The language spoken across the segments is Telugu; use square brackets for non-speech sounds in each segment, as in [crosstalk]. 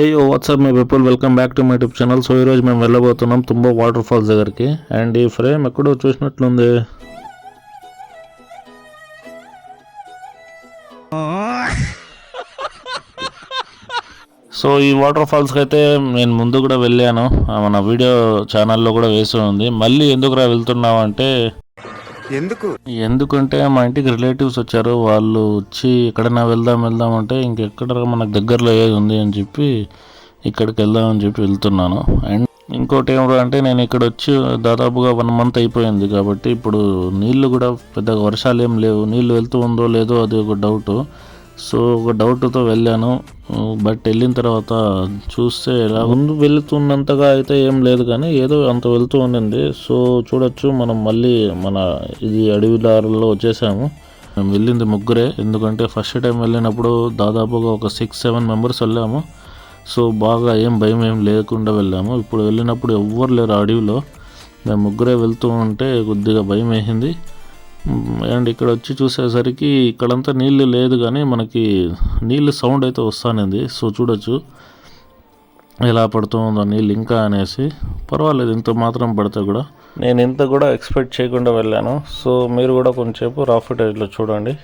Hey what's up my people welcome back to my tube channel so ఈరోజు మేము వెళ్ళబోతున్నాం తుంబో వాటర్ ఫాల్స్ దగ్గరికి. అండ్ ఈ ఫ్రేమ్ ఎక్కడో చూసినట్లుంది. సో ఈ వాటర్ ఫాల్స్కి అయితే నేను ముందు కూడా వెళ్ళాను. ఆ మన వీడియో ఛానల్లో కూడా వేసి ఉంది. మళ్ళీ ఎందుకురా వెళ్తున్నావు అంటే ఎందుకు? ఎందుకంటే మా ఇంటికి రిలేటివ్స్ వచ్చారు. వాళ్ళు వచ్చి ఎక్కడైనా వెళ్దాం వెళ్దాం అంటే ఇంకెక్కడ మనకు దగ్గరలో ఏది ఉంది అని చెప్పి ఇక్కడికి వెళ్దాం అని చెప్పి వెళ్తున్నాను. అండ్ ఇంకోటి ఏమిటో అంటే నేను ఇక్కడ వచ్చి దాదాపుగా వన్ మంత్ అయిపోయింది కాబట్టి ఇప్పుడు నీళ్ళు కూడా పెద్దగా వర్షాలు ఏం లేవు. నీళ్ళు వెళ్తూ ఉందో లేదో అది ఒక డౌట్. సో ఒక డౌట్తో వెళ్ళాను. బట్ వెళ్ళిన తర్వాత చూస్తే ఎలా ముందు వెళుతున్నంతగా అయితే ఏం లేదు కానీ ఏదో అంత వెళ్తూ ఉండింది. సో చూడొచ్చు. మనం మళ్ళీ మన ఇది అడవి దారుల్లో వచ్చేసాము. మేము వెళ్ళింది ముగ్గురే. ఎందుకంటే ఫస్ట్ టైం వెళ్ళినప్పుడు దాదాపుగా ఒక సిక్స్ సెవెన్ మెంబర్స్ వెళ్ళాము. సో బాగా ఏం భయం ఏం లేకుండా వెళ్ళాము. ఇప్పుడు వెళ్ళినప్పుడు ఎవ్వరు లేరు అడవిలో. మేము ముగ్గురే వెళ్తూ ఉంటే కొద్దిగా భయం వేసింది. అండ్ ఇక్కడ వచ్చి చూసేసరికి ఇక్కడంతా నీళ్ళు లేదు కానీ మనకి నీళ్ళు సౌండ్ అయితే వస్తానింది. సో చూడొచ్చు ఎలా పడుతుందో ఉందో నీళ్ళు ఇంకా అనేసి. పర్వాలేదు ఇంత మాత్రం పడితే కూడా. నేను ఇంత కూడా ఎక్స్పెక్ట్ చేయకుండా వెళ్ళాను. సో మీరు కూడా కొంచెంసేపు రా ఫుటేజ్లో చూడండి.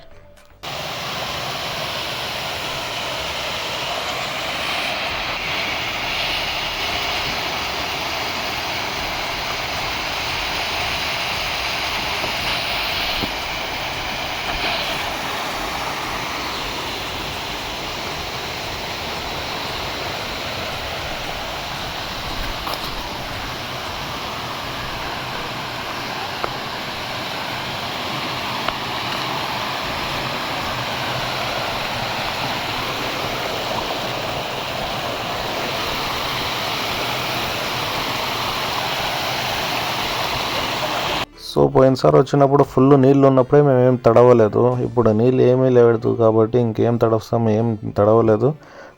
సో పోయినసారి వచ్చినప్పుడు ఫుల్ నీళ్ళు ఉన్నప్పుడే మేము ఏం తడవలేదు. ఇప్పుడు నీళ్ళు ఏమీ లేదు కాబట్టి ఇంకేం తడవస్తాం ఏం తడవలేదు.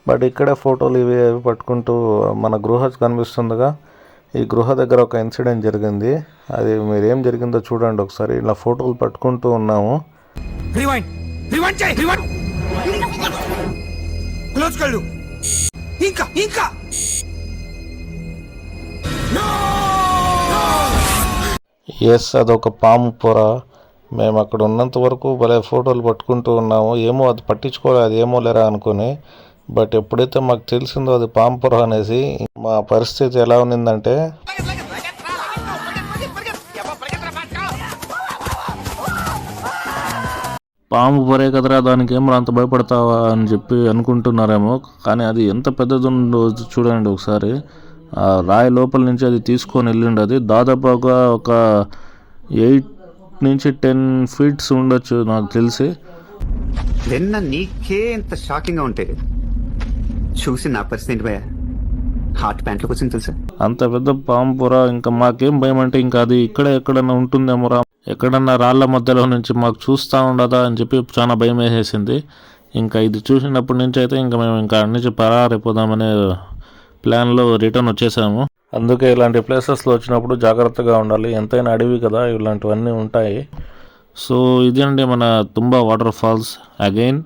బట్ ఇక్కడే ఫోటోలు ఇవి అవి పట్టుకుంటూ మన గృహ కనిపిస్తుందిగా. ఈ గృహ దగ్గర ఒక ఇన్సిడెంట్ జరిగింది. అది మీరు ఏం జరిగిందో చూడండి ఒకసారి. ఇలా ఫోటోలు పట్టుకుంటూ ఉన్నాము. రివైండ్! రివైండ్ చేయి! రివైండ్! [laughs] క్లోజ్ కళ్ళు ఇంకా ఇంకా! ఎస్ అదొక పాము పొర. మేము అక్కడ ఉన్నంత వరకు భలే ఫోటోలు పట్టుకుంటూ ఉన్నాము. ఏమో అది పట్టించుకోలేదు అది ఏమో లేరా అనుకుని. బట్ ఎప్పుడైతే మాకు తెలిసిందో అది పాము పొర అనేసి మా పరిస్థితి ఎలా ఉన్నిందంటే పాము పొరే కదరా దానికి ఏమో అంత భయపడతావా అని చెప్పి అనుకుంటున్నారేమో. కానీ అది ఎంత పెద్దది ఉందో చూడండి ఒకసారి. రాయి లోపల నుంచి అది తీసుకొని వెళ్ళిండి. అది దాదాపుగా ఒక ఎయిట్ నుంచి టెన్ ఫీట్స్ ఉండొచ్చు నాకు తెలిసి. నిన్న నీకే ఇంత షాకింగ్ ఉంటే చూసి నా పరిస్థితి ఏంటి భయ హార్ట్ ప్యాంట్లోకి వచ్చింది తెలుసా? అంత పెద్ద పాము పొర ఇంకా మాకేం భయం అంటే ఇంకా అది ఇక్కడ ఎక్కడన్నా ఉంటుందేమో రా ఎక్కడన్నా రాళ్ళ మధ్యలో నుంచి మాకు చూస్తూ ఉండదా అని చెప్పి చాలా భయం వేసేసింది. ఇంకా ఇది చూసినప్పటి నుంచి అయితే ఇంకా మేము ఇంకా అన్ని నుంచి పరారైపోదామనే ప్లాన్లో రిటర్న్ వచ్చేసాము. అందుకే ఇలాంటి ప్లేసెస్లో వచ్చినప్పుడు జాగ్రత్తగా ఉండాలి. ఎంతైనా అడవి కదా ఇలాంటివన్నీ ఉంటాయి. సో ఇదండి మన Thumba water falls again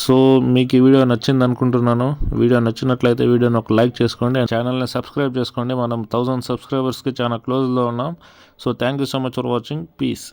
so మీకు ఈ వీడియో నచ్చింది అనుకుంటున్నాను. వీడియో నచ్చినట్లయితే వీడియోని ఒక లైక్ చేసుకోండి. ఛానల్ని సబ్స్క్రైబ్ చేసుకోండి. మనం థౌజండ్ సబ్స్క్రైబర్స్కి చాలా క్లోజ్లో ఉన్నాం. So thank you so much for watching peace